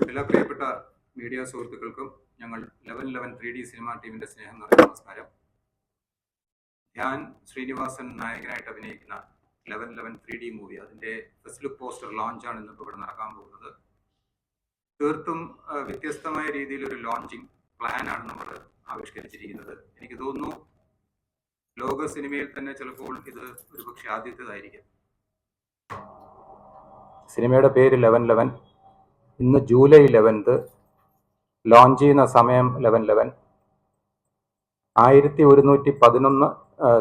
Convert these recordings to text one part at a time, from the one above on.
എല്ലാ പ്രിയപ്പെട്ട മീഡിയ സുഹൃത്തുക്കൾക്കും ഞങ്ങൾ eleven eleven three D cinema ടീമിന്റെ സ്നേഹം നിറഞ്ഞ നമസ്കാരം. ഞാൻ ശ്രീനിവാസൻ നായകനായിട്ട് അഭിനയിക്കുന്ന eleven eleven three D movie അതിന്റെ ഫസ്റ്റ് ലുക്ക് പോസ്റ്റർ ലോഞ്ച് ആണ് ഇന്നിപ്പോൾ ഇവിടെ നടക്കാൻ പോകുന്നത്. തീർത്തും വ്യത്യസ്തമായ രീതിയിൽ ഒരു ലോഞ്ചിങ് ആണ് നമ്മൾ ആവിഷ്കരിച്ചിരിക്കുന്നത്. എനിക്ക് തോന്നുന്നു ലോക സിനിമയിൽ തന്നെ ചിലപ്പോൾ ഇത് ഒരുപക്ഷെ ആദ്യത്തേതായിരിക്കും. സിനിമയുടെ പേര് ലെവൻ ലെവൻ. ഇന്ന് ജൂലൈ ഇലവൻത്ത് ലോഞ്ച് ചെയ്യുന്ന സമയം ലെവൻ ലെവൻ ആയിരത്തി ഒരുന്നൂറ്റി പതിനൊന്ന്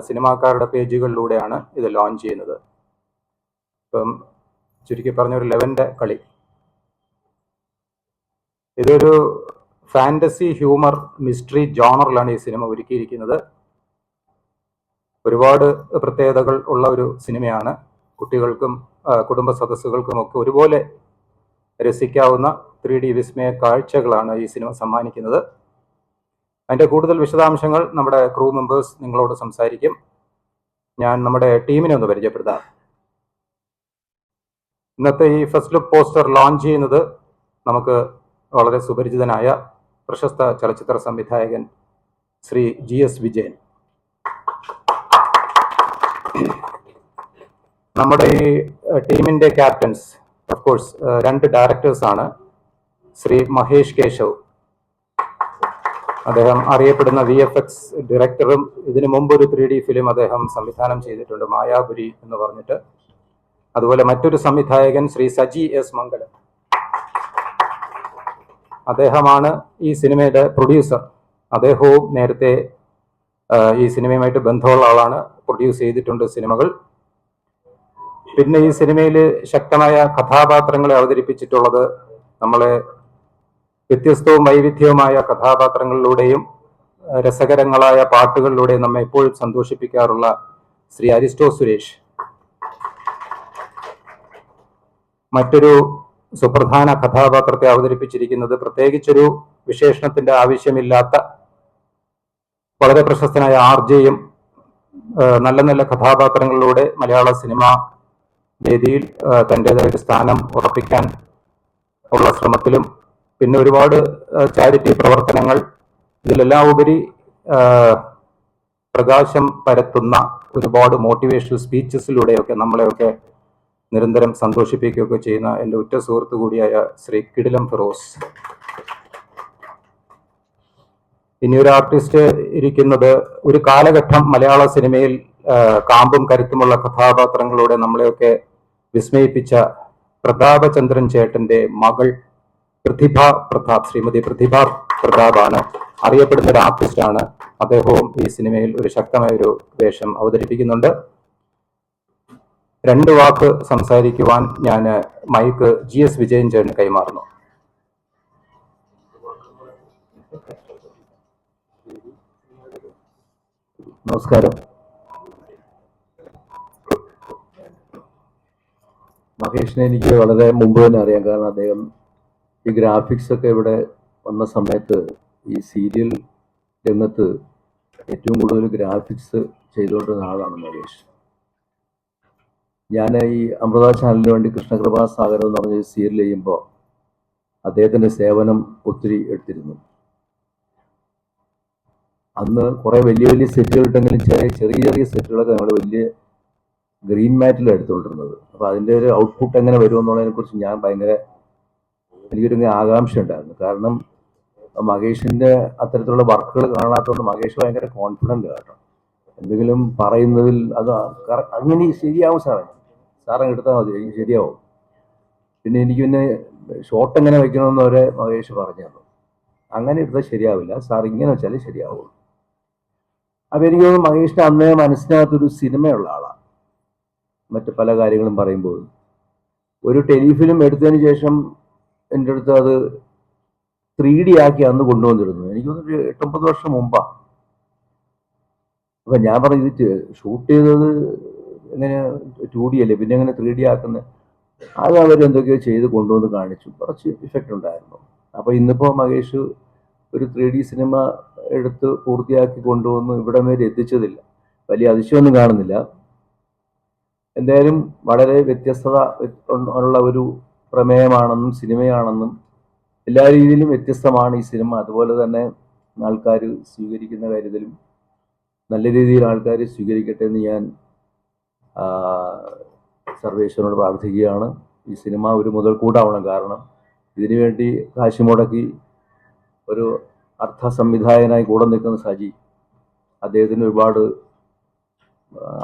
സിനിമാക്കാരുടെ പേജുകളിലൂടെയാണ് ഇത് ലോഞ്ച് ചെയ്യുന്നത്. ഇപ്പം ചുരുക്കി പറഞ്ഞ ഒരു ലെവന്റെ കളി. ഇതൊരു ഫാന്റസി ഹ്യൂമർ മിസ്റ്ററി ജോണറിലാണ് ഈ സിനിമ ഒരുക്കിയിരിക്കുന്നത്. ഒരുപാട് പ്രത്യേകതകൾ ഉള്ള ഒരു സിനിമയാണ്. കുട്ടികൾക്കും കുടുംബ സദസ്സുകൾക്കും ഒക്കെ ഒരുപോലെ രസിക്കാവുന്ന ത്രീ ഡി വിസ്മയ കാഴ്ചകളാണ് ഈ സിനിമ സമ്മാനിക്കുന്നത്. അതിന്റെ കൂടുതൽ വിശദാംശങ്ങൾ നമ്മുടെ ക്രൂ മെമ്പേഴ്സ് നിങ്ങളോട് സംസാരിക്കും. ഞാൻ നമ്മുടെ ടീമിനെ ഒന്ന് പരിചയപ്പെടുത്താം. ഇന്നത്തെ ഈ ഫസ്റ്റ് ലുക്ക് പോസ്റ്റർ ലോഞ്ച് ചെയ്യുന്നത് നമുക്ക് വളരെ സുപരിചിതനായ പ്രശസ്ത ചലച്ചിത്ര സംവിധായകൻ ശ്രീ ജി എസ് വിജയൻ. നമ്മുടെ ഈ ടീമിന്റെ ക്യാപ്റ്റൻസ് ഓഫ് കോഴ്സ് രണ്ട് ഡയറക്ടേഴ്സ് ആണ്. ശ്രീ മഹേഷ് കേശവ്. അദ്ദേഹം അറിയപ്പെടുന്ന വി എഫ് എക്സ് ഡയറക്ടറും ഇതിനു മുമ്പ് ഒരു ത്രീ ഡി ഫിലിം അദ്ദേഹം സംവിധാനം ചെയ്തിട്ടുണ്ട് മായാപുരി എന്ന് പറഞ്ഞിട്ട്. അതുപോലെ മറ്റൊരു സംവിധായകൻ ശ്രീ സജി എസ് മംഗലം. അദ്ദേഹമാണ് ഈ സിനിമയുടെ പ്രൊഡ്യൂസർ അദ്ദേഹവും നേരത്തെ ഈ സിനിമയുമായിട്ട് ബന്ധമുള്ള ആളാണ്. പ്രൊഡ്യൂസ് ചെയ്തിട്ടുണ്ട് സിനിമകൾ. പിന്നെ ഈ സിനിമയിൽ ശക്തമായ കഥാപാത്രങ്ങളെ അവതരിപ്പിച്ചിട്ടുള്ളത് നമ്മളെ വ്യത്യസ്തവും വൈവിധ്യവുമായ കഥാപാത്രങ്ങളിലൂടെയും രസകരങ്ങളായ പാട്ടുകളിലൂടെയും നമ്മെ എപ്പോഴും സന്തോഷിപ്പിക്കാറുള്ള ശ്രീ അരിസ്റ്റോ സുരേഷ്. മറ്റൊരു സുപ്രധാന കഥാപാത്രത്തെ അവതരിപ്പിച്ചിരിക്കുന്നത് പ്രത്യേകിച്ചൊരു വിശേഷണത്തിന്റെ ആവശ്യമില്ലാത്ത വളരെ പ്രശസ്തനായ ആർ ജെയും നല്ല നല്ല കഥാപാത്രങ്ങളിലൂടെ മലയാള സിനിമ വേദിയിൽ ആ, തന്റെതായ സ്ഥാനം ഉറപ്പിക്കാൻ ഉള്ള ശ്രമത്തിലും പിന്നെ ഒരുപാട് ചാരിറ്റി പ്രവർത്തനങ്ങൾ. ഇതിലെല്ലാം ഉപരി പ്രകാശം പരത്തുന്ന ഒരുപാട് മോട്ടിവേഷണൽ സ്പീച്ചസിലൂടെയൊക്കെ നമ്മളെയൊക്കെ നിരന്തരം സന്തോഷിപ്പിക്കുകയൊക്കെ ചെയ്യുന്ന എന്റെ ഉറ്റ സുഹൃത്തു കൂടിയായ ശ്രീ കിടിലം ഫിറോസ്. ഇനി ഒരു ആർട്ടിസ്റ്റ് ഇരിക്കുന്നത് ഒരു കാലഘട്ടം മലയാള സിനിമയിൽ കാമ്പും കരുത്തുമുള്ള കഥാപാത്രങ്ങളോടെ നമ്മളെയൊക്കെ വിസ്മയിപ്പിച്ച പ്രതാപചന്ദ്രൻ ചേട്ടന്റെ മകൾ പ്രതിഭ പ്രതാപ് ശ്രീമതി പ്രതിഭ പ്രതാപാണ്. അറിയപ്പെടുന്ന ഒരു ആർട്ടിസ്റ്റാണ്. അദ്ദേഹവും ഈ സിനിമയിൽ ഒരു ശക്തമായ ഒരു വേഷം അവതരിപ്പിക്കുന്നുണ്ട്. രണ്ട് വാക്ക് സംസാരിക്കുവാൻ ഞാൻ മൈക്ക് ജി എസ് വിജയൻ ചേട്ടന് കൈമാറുന്നു. നമസ്കാരം. മഹേഷിനെ എനിക്ക് വളരെ മുമ്പ് തന്നെ അറിയാം. കാരണം അദ്ദേഹം ഈ ഗ്രാഫിക്സ് ഒക്കെ ഇവിടെ വന്ന സമയത്ത് ഈ സീരിയൽ രംഗത്ത് ഏറ്റവും കൂടുതൽ ഗ്രാഫിക്സ് ചെയ്തുകൊണ്ടിരുന്ന ആളാണ് മഹേഷ്. ഞാൻ ഈ അമൃത ചാനലിന് വേണ്ടി കൃഷ്ണകൃപാ സാഗരം എന്ന് പറഞ്ഞ സീരിയൽ ചെയ്യുമ്പോൾ അദ്ദേഹത്തിന്റെ സേവനം ഒത്തിരി എടുത്തിരുന്നു. അന്ന് കുറേ വലിയ വലിയ സെറ്റുകൾ ഇട്ടെങ്കിലും ചെറിയ ചെറിയ ചെറിയ സെറ്റുകളൊക്കെ നമ്മൾ വലിയ ഗ്രീൻ മാറ്റിൽ എടുത്തുകൊണ്ടിരുന്നത് അപ്പോൾ അതിന്റെ ഒരു ഔട്ട്പുട്ട് എങ്ങനെ വരുമെന്നുള്ളതിനെ കുറിച്ച് ഞാൻ ഭയങ്കര എനിക്കൊരു ആകാംക്ഷ ഉണ്ടായിരുന്നു. കാരണം മഹേഷിന്റെ അത്തരത്തിലുള്ള വർക്കുകൾ കാണാത്തതുകൊണ്ട് മഹേഷ് ഭയങ്കര കോൺഫിഡന്റ് കേട്ടോ. എന്തെങ്കിലും പറയുന്നതിൽ അത് അങ്ങനെ ശരിയാവും സാറേ. സാറേ എടുത്താൽ മതി എനിക്ക് ശരിയാവും. പിന്നെ എനിക്ക് പിന്നെ ഷോട്ട് എങ്ങനെ വെക്കണമെന്ന് വരെ മഹേഷ് പറഞ്ഞു തന്നു. അങ്ങനെ എടുത്താൽ ശരിയാവില്ല. സാർ ഇങ്ങനെ വെച്ചാലേ ശരിയാവുള്ളൂ. അപ്പൊ എനിക്ക് തോന്നുന്നു മഹേഷിന്റെ അന്നേ മനസ്സിനകത്തൊരു സിനിമയുള്ള ആളാണ് മറ്റു പല കാര്യങ്ങളും പറയുമ്പോൾ. ഒരു ടെലിഫിലിം എടുത്തതിന് ശേഷം എന്റെ അടുത്ത് അത് ത്രീ ഡി ആക്കി അന്ന് കൊണ്ടുവന്നിരുന്നു. എനിക്ക് തോന്നുന്നു എട്ടൊമ്പത് വർഷം മുമ്പാ. അപ്പം ഞാൻ പറഞ്ഞു ഇത് ഷൂട്ട് ചെയ്തത് എങ്ങനെ ടു ഡി അല്ലേ? പിന്നെ എങ്ങനെ ത്രീ ഡി ആക്കുന്നത് അത് അവരെന്തൊക്കെയോ ചെയ്ത് കൊണ്ടുവന്ന് കാണിച്ചു. കുറച്ച് ഇഫക്റ്റ് ഉണ്ടായിരുന്നു. അപ്പോൾ ഇന്നിപ്പോൾ മഹേഷ് ഒരു ത്രീ ഡി സിനിമ എടുത്ത് പൂർത്തിയാക്കി കൊണ്ടുവന്ന് ഇവിടെ വരെ എത്തിച്ചതില്ല. വലിയ അതിശയമൊന്നും കാണുന്നില്ല. എന്തായാലും വളരെ വ്യത്യസ്തത ഉള്ള ഒരു പ്രമേയമാണെന്നും സിനിമയാണെന്നും എല്ലാ രീതിയിലും വ്യത്യസ്തമാണ് ഈ സിനിമ. അതുപോലെ തന്നെ ആൾക്കാർ സ്വീകരിക്കുന്ന കാര്യത്തിലും നല്ല രീതിയിൽ ആൾക്കാർ സ്വീകരിക്കട്ടെ എന്ന് ഞാൻ സർവേശ്വരനോട് പ്രാർത്ഥിക്കുകയാണ്. ഈ സിനിമ ഒരു മുതൽക്കൂട്ടാവണം. കാരണം ഇതിനു വേണ്ടി കാശ് മുടക്കി ഒരു അർത്ഥ സംവിധായകനായി കൂടെ നിൽക്കുന്ന സജി അദ്ദേഹത്തിന് ഒരുപാട്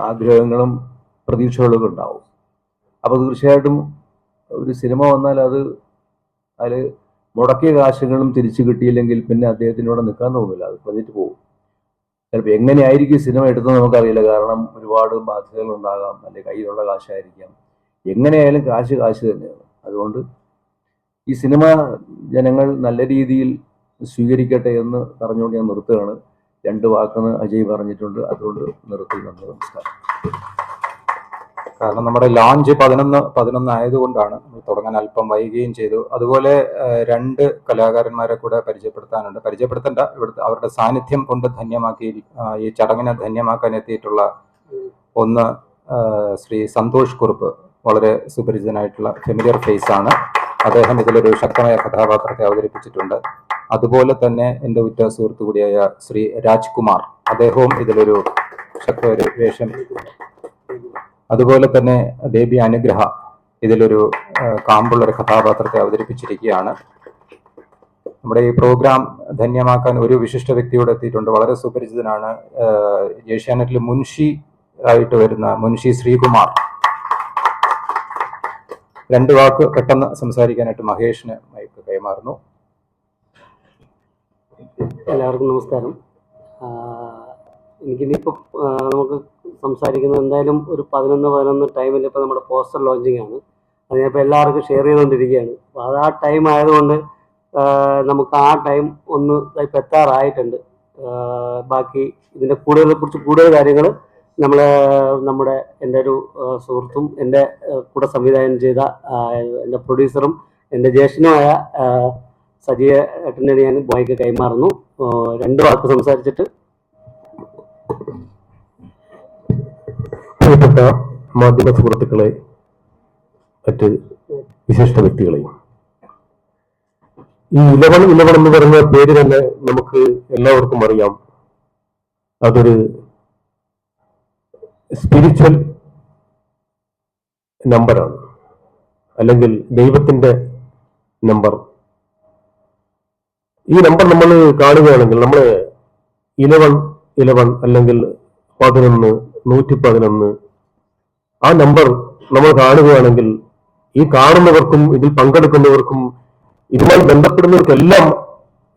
ആഗ്രഹങ്ങളും പ്രതീക്ഷകളൊക്കെ ഉണ്ടാവും അപ്പോൾ തീർച്ചയായിട്ടും ഒരു സിനിമ വന്നാൽ അത് അതിൽ മുടക്കിയ കാശുകളും തിരിച്ചു കിട്ടിയില്ലെങ്കിൽ പിന്നെ അദ്ദേഹത്തിനോട് നിൽക്കാൻ തോന്നില്ല അത് പറഞ്ഞിട്ട് പോകും. ചിലപ്പോൾ എങ്ങനെയായിരിക്കും സിനിമ എടുത്തത് നമുക്കറിയില്ല. കാരണം ഒരുപാട് ബാധ്യതകൾ ഉണ്ടാകാം അല്ലെങ്കിൽ കയ്യിലുള്ള കാശായിരിക്കാം. എങ്ങനെയായാലും കാശ് കാശ് തന്നെയാണ്. അതുകൊണ്ട് ഈ സിനിമ ജനങ്ങൾ നല്ല രീതിയിൽ സ്വീകരിക്കട്ടെ എന്ന് പറഞ്ഞുകൊണ്ട് ഞാൻ നിർത്തുകയാണ്. രണ്ട് വാക്കെന്ന് അജയ് പറഞ്ഞിട്ടുണ്ട്. അതുകൊണ്ട് നിർത്തി നന്ദി നമസ്കാരം. കാരണം നമ്മുടെ ലോഞ്ച് പതിനൊന്ന് പതിനൊന്ന് ആയതുകൊണ്ടാണ് നമ്മൾ തുടങ്ങാൻ അല്പം വൈകുകയും ചെയ്തു. അതുപോലെ രണ്ട് കലാകാരന്മാരെ കൂടെ പരിചയപ്പെടുത്താനുണ്ട്. പരിചയപ്പെടുത്തേണ്ട ഇവിടുത്തെ അവരുടെ സാന്നിധ്യം കൊണ്ട് ധന്യമാക്കി ഈ ചടങ്ങിനെ ധന്യമാക്കാൻ എത്തിയിട്ടുള്ള ഒന്ന് ശ്രീ സന്തോഷ് കുറുപ്പ് വളരെ സുപരിചിതനായിട്ടുള്ള ഫെമിലിയർ ഫേസ് ആണ്. അദ്ദേഹം ഇതിലൊരു ശക്തമായ കഥാപാത്രത്തെ അവതരിപ്പിച്ചിട്ടുണ്ട്. അതുപോലെ തന്നെ എന്റെ ഉറ്റ സുഹൃത്തു കൂടിയായ ശ്രീ രാജ്കുമാർ. അദ്ദേഹവും ഇതിലൊരു ശക്തമായ വേഷം അതുപോലെ തന്നെ ദേവി അനുഗ്രഹ ഇതിലൊരു കാമ്പുള്ള ഒരു കഥാപാത്രത്തെ അവതരിപ്പിച്ചിരിക്കുകയാണ്. നമ്മുടെ ഈ പ്രോഗ്രാം ധന്യമാക്കാൻ ഒരു വിശിഷ്ട വ്യക്തിയോട് എത്തിയിട്ടുണ്ട്. വളരെ സുപരിചിതനാണ് ഏഷ്യാനെറ്റിൽ മുൻഷി ആയിട്ട് വരുന്ന മുൻഷി ശ്രീകുമാർ. രണ്ട് വാക്ക് പെട്ടെന്ന് സംസാരിക്കാനായിട്ട് മഹേഷിന് മൈക്ക് കൈമാറുന്നു. എല്ലാവർക്കും നമസ്കാരം. എനിക്കിനിയിപ്പോൾ നമുക്ക് സംസാരിക്കുന്നത് എന്തായാലും ഒരു പതിനൊന്ന് പതിനൊന്ന് ടൈമിൽ ഇപ്പോൾ നമ്മുടെ പോസ്റ്റർ ലോഞ്ചിങ് ആണ്. അത് ഞാൻ ഇപ്പോൾ എല്ലാവർക്കും ഷെയർ ചെയ്തുകൊണ്ടിരിക്കുകയാണ്. അപ്പോൾ അത് ആ ടൈം ആയതുകൊണ്ട് നമുക്ക് ആ ടൈം ഒന്ന് ഇപ്പോൾ എത്താറായിട്ടുണ്ട്. ബാക്കി ഇതിന്റെ കൂടുതൽ കുറിച്ച് കൂടുതൽ കാര്യങ്ങൾ നമ്മൾ നമ്മുടെ എന്റെ ഒരു സുഹൃത്തും എന്റെ കൂടെ സംവിധാനം ചെയ്ത എന്റെ പ്രൊഡ്യൂസറും എന്റെ ജ്യേഷ്ഠനുമായ സജീവ ഏട്ടനെ ഞാൻ ബോയ്ക്ക് കൈമാറുന്നു. രണ്ട് വാക്ക് സംസാരിച്ചിട്ട് പ്രിയപ്പെട്ട മാധ്യമ സുഹൃത്തുക്കളെ മറ്റ് വിശിഷ്ട വ്യക്തികളെയും. ഈ ഇലവൺ ഇലവൺ എന്ന് പറഞ്ഞ പേര് തന്നെ നമുക്ക് എല്ലാവർക്കും അറിയാം. അതൊരു സ്പിരിച്വൽ നമ്പറാണ് അല്ലെങ്കിൽ ദൈവത്തിന്റെ നമ്പർ ഈ നമ്പർ നമ്മൾ കാണുകയാണെങ്കിൽ നമ്മൾ ഇലവൺ ഇലവൺ അല്ലെങ്കിൽ പതിനൊന്ന് നൂറ്റി പതിനൊന്ന് ആ നമ്പർ നമ്മൾ കാണുകയാണെങ്കിൽ ഈ കാണുന്നവർക്കും ഇതിൽ പങ്കെടുക്കുന്നവർക്കും ഇതുമായി ബന്ധപ്പെടുന്നവർക്കെല്ലാം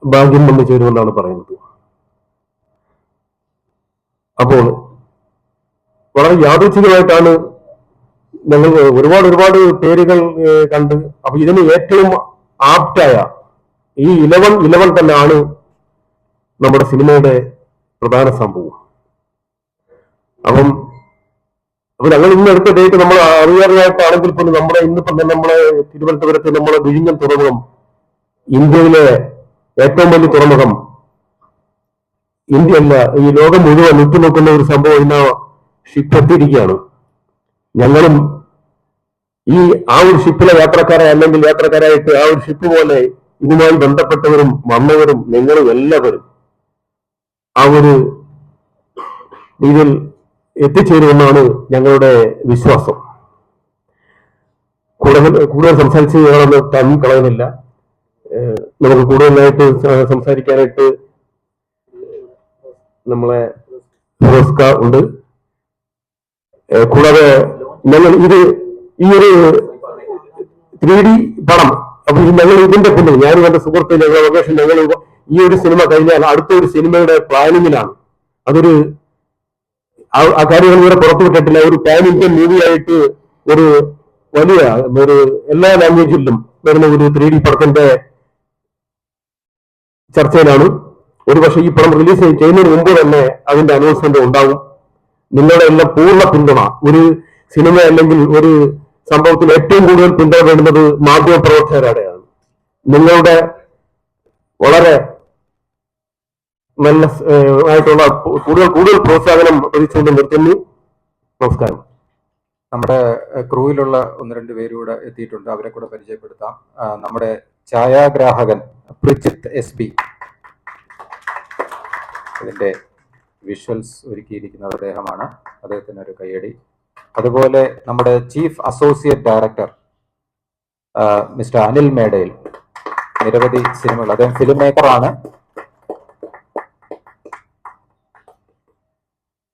ഭാഗ്യം വന്നു ചേരുമെന്നാണ് പറയുന്നത്. അപ്പോൾ വളരെ യാദൃച്ഛികമായിട്ടാണ് ഞങ്ങൾ ഒരുപാട് ഒരുപാട് പേരുകൾ കണ്ട് അപ്പൊ ഇതിന് ഏറ്റവും ആപ്റ്റായ ഈ ഇലവൻ ഇലവൻ തന്നെയാണ് നമ്മുടെ സിനിമയുടെ പ്രധാന സംഭവം. അപ്പം അപ്പൊ ഞങ്ങൾ ഇന്ന് എടുത്ത ഡേറ്റ് നമ്മൾ അറിയാറിയായിട്ടാണെങ്കിൽ പോലും നമ്മുടെ ഇന്ന് തന്നെ നമ്മളെ തിരുവനന്തപുരത്ത് നമ്മളെ വിഴിഞ്ഞം തുറമുഖം ഇന്ത്യയിലെ ഏറ്റവും വലിയ തുറമുഖം. ഇന്ത്യ അല്ല ഈ ലോകം മുഴുവൻ ഉറ്റുനോക്കുന്ന ഒരു സംഭവം ഇന്ന് ഷിപ്പെത്തിയിരിക്കുകയാണ് ഞങ്ങളും ഈ ആ ഒരു ഷിപ്പിലെ യാത്രക്കാരെ അല്ലെങ്കിൽ യാത്രക്കാരായിട്ട് ആ ഒരു ഷിപ്പ് പോലെ ഇതുമായി ബന്ധപ്പെട്ടവരും വന്നവരും നിങ്ങളും എല്ലാവരും ആ ഒരു രീതിയിൽ എത്തിച്ചേരുമെന്നാണ് ഞങ്ങളുടെ വിശ്വാസം. കൂടുതൽ കൂടുതൽ സംസാരിച്ച് ഞങ്ങളൊന്ന് ടൈം കളയുന്നില്ല. നമുക്ക് കൂടുതലായിട്ട് സംസാരിക്കാനായിട്ട് നമ്മളെ ഉണ്ട്. കൂടാതെ ഞങ്ങൾ ഇത് ഈ ഒരു ത്രീ ഡി പടം അപ്പൊ ഞങ്ങൾ ഇതിന്റെ പിന്നിൽ ഞാൻ എന്റെ സുഹൃത്ത് ഞങ്ങൾ ഞങ്ങൾ ഈ ഒരു സിനിമ കഴിഞ്ഞാൽ അടുത്ത ഒരു സിനിമയുടെ പ്ലാനിങ്ങിലാണ് അതൊരു ആ- കാര്യങ്ങൾ ഇവിടെ പുറത്തുവിട്ടിട്ടില്ല ഒരു പാൻ ഇന്ത്യൻ മൂവി ആയിട്ട് ഒരു വലിയ ഒരു എല്ലാ ലാംഗ്വേജിലും വരുന്ന ഒരു ത്രീ ഡി പടത്തിന്റെ ചർച്ചയിലാണ്. ഒരുപക്ഷെ ഈ പടം റിലീസ് ചെയ്യുന്നതിന് മുമ്പ് തന്നെ അതിന്റെ അനൗൺസ്മെന്റ് ഉണ്ടാവും. നിങ്ങളുടെ എല്ലാം പൂർണ പിന്തുണ. ഒരു സിനിമ അല്ലെങ്കിൽ ഒരു സംഭവത്തിൽ ഏറ്റവും കൂടുതൽ പിന്തുണ വേണ്ടുന്നത് മാധ്യമ പ്രവർത്തകരുടെയാണ് നിങ്ങളുടെ വളരെ നല്ല ആയിട്ടുള്ള കൂടുതൽ കൂടുതൽ പ്രോത്സാഹനം പ്രതീക്ഷിച്ചുകൊണ്ട് നിർത്തുന്നു നമസ്കാരം. നമ്മുടെ ക്രൂവിലുള്ള ഒന്ന് രണ്ട് പേര് കൂടെ എത്തിയിട്ടുണ്ട്. അവരെ കൂടെ പരിചയപ്പെടുത്താം. നമ്മുടെ ഛായാഗ്രാഹകൻ പ്രിജിത്ത് എസ് ബി ഇതിന്റെ വിഷ്വൽസ് ഒരുക്കിയിരിക്കുന്നത് അദ്ദേഹമാണ്. അദ്ദേഹത്തിന് ഒരു കയ്യടി. അതുപോലെ നമ്മുടെ chief associate director mister Anil മേഡയിൽ നിരവധി സിനിമകൾ. അദ്ദേഹം ഫിലിം മേക്കറാണ്.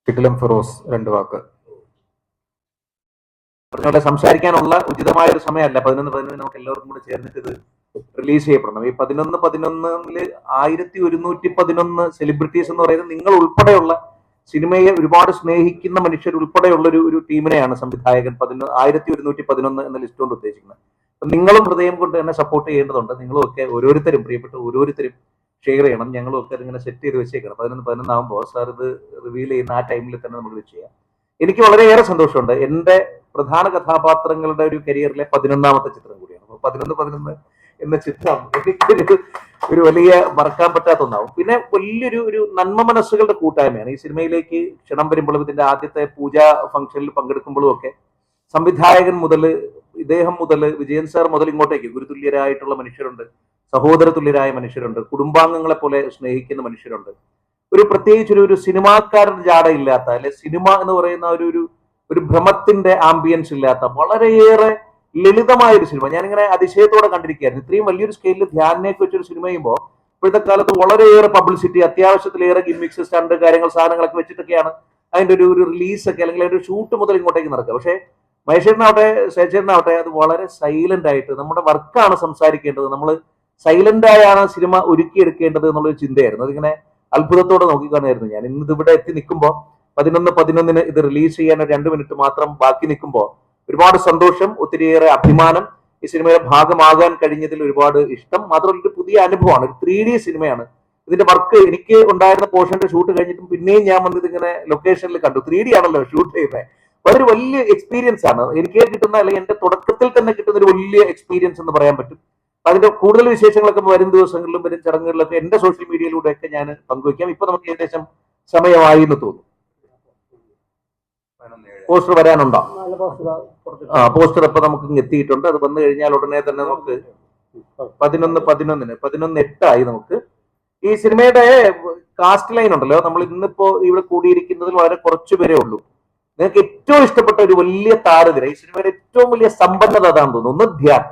കിടിലം ഫിറോസ് രണ്ട് വാക്ക്. നിങ്ങളുടെ സംസാരിക്കാനുള്ള ഉചിതമായ ഒരു സമയമല്ല. പതിനൊന്ന് പതിനൊന്ന് നമുക്ക് എല്ലാവർക്കും കൂടെ ചേർന്നിട്ട് ഇത് റിലീസ് ചെയ്യപ്പെടണം. ഈ പതിനൊന്ന് പതിനൊന്നിൽ ആയിരത്തി ഒരുന്നൂറ്റി പതിനൊന്ന് സെലിബ്രിറ്റീസ് എന്ന് പറയുന്നത് നിങ്ങൾ ഉൾപ്പെടെയുള്ള സിനിമയെ ഒരുപാട് സ്നേഹിക്കുന്ന മനുഷ്യർ ഉൾപ്പെടെയുള്ള ഒരു ഒരു ടീമിനെയാണ് സംവിധായകൻ പതിനൊന്ന് ആയിരത്തി ഒരുന്നൂറ്റി പതിനൊന്ന് എന്ന ലിസ്റ്റ് കൊണ്ട് ഉദ്ദേശിക്കുന്നത്. നിങ്ങളും ഹൃദയം കൊണ്ട് തന്നെ സപ്പോർട്ട് ചെയ്യേണ്ടതുണ്ട്. നിങ്ങളും ഒക്കെ ഓരോരുത്തരും പ്രിയപ്പെട്ട ഓരോരുത്തരും ഷെയർ ചെയ്യണം. ഞങ്ങളും ഒക്കെ അതിങ്ങനെ സെറ്റ് ചെയ്ത് വെച്ചേക്കണം. പതിനൊന്ന് പതിനൊന്നാകുമ്പോൾ സാർ ഇത് റിവീൽ ചെയ്യുന്ന ആ ടൈമിൽ തന്നെ നമുക്ക് ഇത് ചെയ്യാം. എനിക്ക് വളരെയേറെ സന്തോഷമുണ്ട്. എന്റെ പ്രധാന കഥാപാത്രങ്ങളുടെ ഒരു കരിയറിലെ പതിനൊന്നാമത്തെ ചിത്രം കൂടിയാണ്. അപ്പൊ പതിനൊന്ന് പതിനൊന്ന് എന്ന ചിത്രം എനിക്കൊരു ഒരു വലിയ മറക്കാൻ പറ്റാത്ത ഒന്നാവും. പിന്നെ വലിയൊരു ഒരു നന്മ മനസ്സുകളുടെ കൂട്ടായ്മയാണ്. ഈ സിനിമയിലേക്ക് ക്ഷണം വരുമ്പോഴും ഇതിന്റെ ആദ്യത്തെ പൂജാ ഫംഗ്ഷനിൽ പങ്കെടുക്കുമ്പോഴും ഒക്കെ സംവിധായകൻ മുതൽ ഇദ്ദേഹം മുതൽ വിജയൻ സാർ മുതൽ ഇങ്ങോട്ടേക്ക് ഗുരുതുല്യരായിട്ടുള്ള മനുഷ്യരുണ്ട് സഹോദര തുല്യരായ മനുഷ്യരുണ്ട് കുടുംബാംഗങ്ങളെ പോലെ സ്നേഹിക്കുന്ന മനുഷ്യരുണ്ട്. ഒരു പ്രത്യേകിച്ച് ഒരു ഒരു സിനിമാക്കാരുടെ ജാടയില്ലാത്ത അല്ലെ സിനിമ എന്ന് പറയുന്ന ഒരു ഒരു ഒരു ഭ്രമത്തിന്റെ ആംബിയൻസ് ഇല്ലാത്ത വളരെയേറെ ലളിതമായ ഒരു സിനിമ. ഞാനിങ്ങനെ അതിശയത്തോടെ കണ്ടിരിക്കുകയായിരുന്നു. ഇത്രയും വലിയൊരു സ്കെയിലിൽ ധ്യാനേക്ക് വെച്ചൊരു സിനിമ ചെയ്യുമ്പോൾ ഇപ്പോഴത്തെ കാലത്ത് വളരെയേറെ പബ്ലിസിറ്റി അത്യാവശ്യത്തിലേറെ ഗിമ്മിക്സ് സ്റ്റണ്ട് കാര്യങ്ങൾ സാധനങ്ങളൊക്കെ വെച്ചിട്ടൊക്കെയാണ് അതിന്റെ ഒരു ഒരു റിലീസ് ഒക്കെ അല്ലെങ്കിൽ ഒരു ഷൂട്ട് മുതൽ ഇങ്ങോട്ടേക്ക് നടക്കുക. പക്ഷേ മഹേശ്വരനാവട്ടെ ശേഷനാവട്ടെ അത് വളരെ സൈലന്റ് ആയിട്ട് നമ്മുടെ വർക്കാണ് സംസാരിക്കേണ്ടത്. നമ്മൾ സൈലന്റ് ആയാണ് സിനിമ ഒരുക്കിയെടുക്കേണ്ടത് എന്നുള്ളൊരു ചിന്തയായിരുന്നു. അതിങ്ങനെ അത്ഭുതത്തോടെ നോക്കിക്കാണായിരുന്നു ഞാൻ. ഇന്ന് ഇവിടെ എത്തി നിൽക്കുമ്പോൾ പതിനൊന്ന് പതിനൊന്നിന് ഇത് റിലീസ് ചെയ്യാൻ രണ്ട് മിനിറ്റ് മാത്രം ബാക്കി നിൽക്കുമ്പോൾ ഒരുപാട് സന്തോഷം ഒത്തിരിയേറെ അഭിമാനം. ഈ സിനിമയുടെ ഭാഗമാകാൻ കഴിഞ്ഞതിൽ ഒരുപാട് ഇഷ്ടം. മാത്രമല്ല ഒരു പുതിയ അനുഭവമാണ്. ഒരു ത്രീ ഡി സിനിമയാണ് ഇതിന്റെ വർക്ക് എനിക്ക് ഉണ്ടായിരുന്ന പോർഷന്റെ ഷൂട്ട് കഴിഞ്ഞിട്ടും പിന്നെയും ഞാൻ വന്നത് ഇങ്ങനെ ലൊക്കേഷനിൽ കണ്ടു. ത്രീ ഡി ആണല്ലോ ഷൂട്ട് ചെയ്യുന്നത് അതൊരു വലിയ എക്സ്പീരിയൻസ് ആണ്. എനിക്ക് കിട്ടുന്ന അല്ലെങ്കിൽ എന്റെ തുടക്കത്തിൽ തന്നെ കിട്ടുന്ന ഒരു വലിയ എക്സ്പീരിയൻസ് എന്ന് പറയാൻ പറ്റും. അതിന്റെ കൂടുതൽ വിശേഷങ്ങളൊക്കെ വരും ദിവസങ്ങളിലും വരും ചടങ്ങുകളിലൊക്കെ എന്റെ സോഷ്യൽ മീഡിയയിലൂടെ ഒക്കെ ഞാൻ പങ്കുവയ്ക്കാം. ഇപ്പൊ നമുക്ക് ഏകദേശം സമയമായി എന്ന് തോന്നുന്നു. പോസ്റ്റർ വരാനുണ്ടോ? ആ പോസ്റ്റർ ഇപ്പൊ നമുക്ക് എത്തിയിട്ടുണ്ട്. അത് വന്നു കഴിഞ്ഞാൽ ഉടനെ തന്നെ നമുക്ക് പതിനൊന്ന് പതിനൊന്നിന് പതിനൊന്ന് എട്ടായി നമുക്ക്. ഈ സിനിമയുടെ കാസ്റ്റ് ലൈൻ ഉണ്ടല്ലോ. നമ്മൾ ഇന്നിപ്പോ ഇവിടെ കൂടിയിരിക്കുന്നതിൽ വളരെ കുറച്ചു പേരേ ഉള്ളൂ. നിങ്ങൾക്ക് ഏറ്റവും ഇഷ്ടപ്പെട്ട ഒരു വലിയ താരനിര ഈ സിനിമയുടെ ഏറ്റവും വലിയ സമ്പന്നത അതാണെന്ന് തോന്നുന്നു. ഒന്ന് ധ്യാൻ.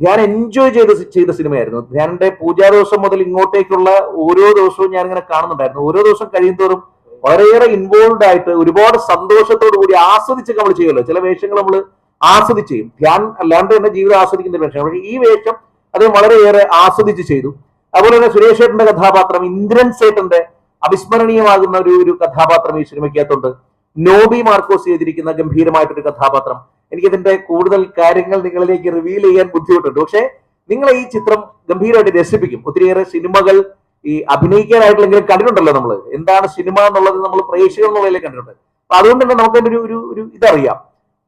ധ്യാൻ എൻജോയ് ചെയ്ത് ചെയ്ത സിനിമയായിരുന്നു. ധ്യാനിന്റെ പൂജാ ദിവസം മുതൽ ഇങ്ങോട്ടേക്കുള്ള ഓരോ ദിവസവും ഞാൻ ഇങ്ങനെ കാണുന്നുണ്ടായിരുന്നു. ഓരോ ദിവസം കഴിയുന്തോറും വളരെയേറെ ഇൻവോൾവ് ആയിട്ട് ഒരുപാട് സന്തോഷത്തോടു കൂടി ആസ്വദിച്ച് നമ്മൾ ചെയ്യുമല്ലോ. ചില വേഷങ്ങൾ നമ്മൾ ആസ്വദിച്ച് ചെയ്യും. ധ്യാൻ അല്ലാണ്ട് തന്നെ ജീവിതം ആസ്വദിക്കുന്ന വേഷം പക്ഷേ ഈ വേഷം അദ്ദേഹം വളരെയേറെ ആസ്വദിച്ച് ചെയ്തു. അതുപോലെ തന്നെ സുരേഷ് ഏട്ടന്റെ കഥാപാത്രം ഇന്ദ്രൻ സേട്ടന്റെ അവിസ്മരണീയമാകുന്ന ഒരു ഒരു കഥാപാത്രം ഈ സിനിമയ്ക്കകത്തുണ്ട്. നോബി മാർക്കോസ് ചെയ്തിരിക്കുന്ന ഗംഭീരമായിട്ടൊരു കഥാപാത്രം. എനിക്കിതിന്റെ കൂടുതൽ കാര്യങ്ങൾ നിങ്ങളിലേക്ക് റിവീൽ ചെയ്യാൻ ബുദ്ധിമുട്ടുണ്ട്. പക്ഷേ നിങ്ങൾ ഈ ചിത്രം ഗംഭീരമായിട്ട് രസിപ്പിക്കും. ഒത്തിരിയേറെ സിനിമകൾ ഈ അഭിനയിക്കാനായിട്ടുള്ള കണ്ടിട്ടുണ്ടല്ലോ നമ്മൾ എന്താണ് സിനിമ എന്നുള്ളത് നമ്മൾ പ്രേക്ഷകർ എന്നുള്ളതിലേക്ക് കണ്ടിട്ടുണ്ട്. അപ്പൊ അതുകൊണ്ട് തന്നെ നമുക്ക് അതിന്റെ ഒരു ഒരു ഇതറിയാം.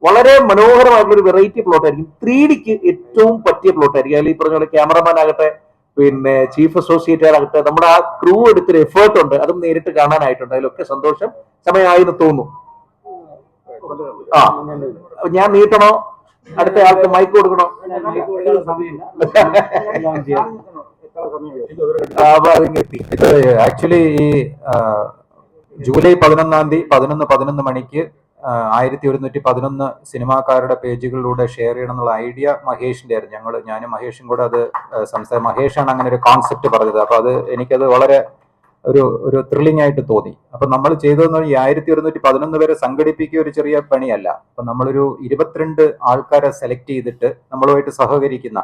വളരെ മനോഹരമായിട്ടുള്ള ഒരു വെറൈറ്റി പ്ലോട്ട് ആയിരിക്കും. ത്രീ ഡിക്ക് ഏറ്റവും പറ്റിയ പ്ലോട്ട് ആയിരിക്കും. അതിൽ ഈ പറഞ്ഞ പോലെ ക്യാമറമാൻ ആകട്ടെ പിന്നെ ചീഫ് അസോസിയേറ്റ് ആകട്ടെ നമ്മുടെ ആ ക്രൂ എടുത്തൊരു എഫേർട്ട് ഉണ്ട്. അതും നേരിട്ട് കാണാനായിട്ടുണ്ട്. അതിലൊക്കെ സന്തോഷം സമയമായി തോന്നുന്നു. ആ. ഞാൻ നീട്ടണോ? അടുത്ത ആൾക്ക് മൈക്ക് കൊടുക്കണോ? ആക്ച്വലി ഈ ജൂലൈ പതിനൊന്നാം തീയതി പതിനൊന്ന് പതിനൊന്ന് മണിക്ക് ആയിരത്തി ഒരുന്നൂറ്റി പതിനൊന്ന് സിനിമാക്കാരുടെ പേജുകളിലൂടെ ഷെയർ ചെയ്യണം എന്നുള്ള ഐഡിയ മഹേഷിന്റെ ആയിരുന്നു. ഞങ്ങൾ ഞാനും മഹേഷും കൂടെ അത് സംസാര മഹേഷാണ് അങ്ങനെ ഒരു കോൺസെപ്റ്റ് പറഞ്ഞത്. അപ്പൊ അത് എനിക്കത് വളരെ ഒരു ഒരു ത്രില്ലിംഗ് ആയിട്ട് തോന്നി. അപ്പൊ നമ്മൾ ചെയ്തതെന്ന് ഈ ആയിരത്തി ഒരുന്നൂറ്റി പതിനൊന്ന് പേരെ സംഘടിപ്പിക്കുക ഒരു ചെറിയ പണിയല്ല. അപ്പൊ നമ്മളൊരു ഇരുപത്തിരണ്ട് ആൾക്കാരെ സെലക്ട് ചെയ്തിട്ട് നമ്മളുമായിട്ട് സഹകരിക്കുന്ന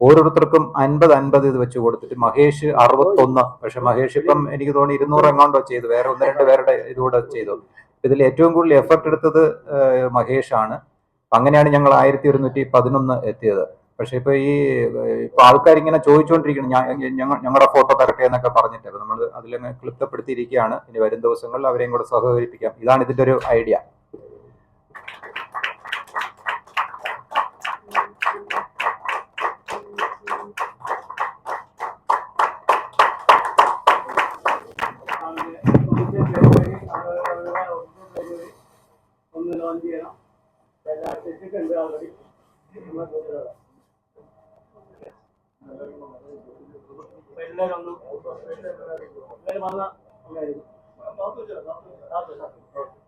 ഓരോരുത്തർക്കും അൻപത് അൻപത് ഇത് വെച്ച് കൊടുത്തിട്ട് മഹേഷ് അറുപത്തൊന്ന്. പക്ഷെ മഹേഷ് ഇപ്പം എനിക്ക് തോന്നി ഇരുന്നൂറ് എങ്ങാണ്ടോ ചെയ്തു. വേറെ ഒന്ന് രണ്ട് പേരുടെ ഇതുകൂടെ ചെയ്തു. ഇതിൽ ഏറ്റവും കൂടുതൽ എഫർട്ട് എടുത്തത് മഹേഷാണ്. അങ്ങനെയാണ് ഞങ്ങൾ ആയിരത്തി ഒരുന്നൂറ്റി പതിനൊന്ന് എത്തിയത്. പക്ഷെ ഇപ്പൊ ഈ ഇപ്പൊ ആൾക്കാർ ഇങ്ങനെ ചോദിച്ചുകൊണ്ടിരിക്കണം ഞങ്ങളുടെ ഫോട്ടോ തരട്ടെ എന്നൊക്കെ പറഞ്ഞിട്ട്. നമ്മൾ അതിലങ്ങ് ക്ലിപ്തപ്പെടുത്തിയിരിക്കുകയാണ്. ഇനി വരും ദിവസങ്ങളിൽ അവരെയും കൂടെ സഹകരിപ്പിക്കാം. ഇതാണ് ഇതിന്റെ ഒരു ഐഡിയ ഒന്ന് ലോഞ്ച് ചെയ്യണം എല്ലാ ഉണ്ട് ഓൾറെഡി എല്ലാവരും എല്ലാവരും വന്ന. താത്തു, താത്തു. ഓക്കേ.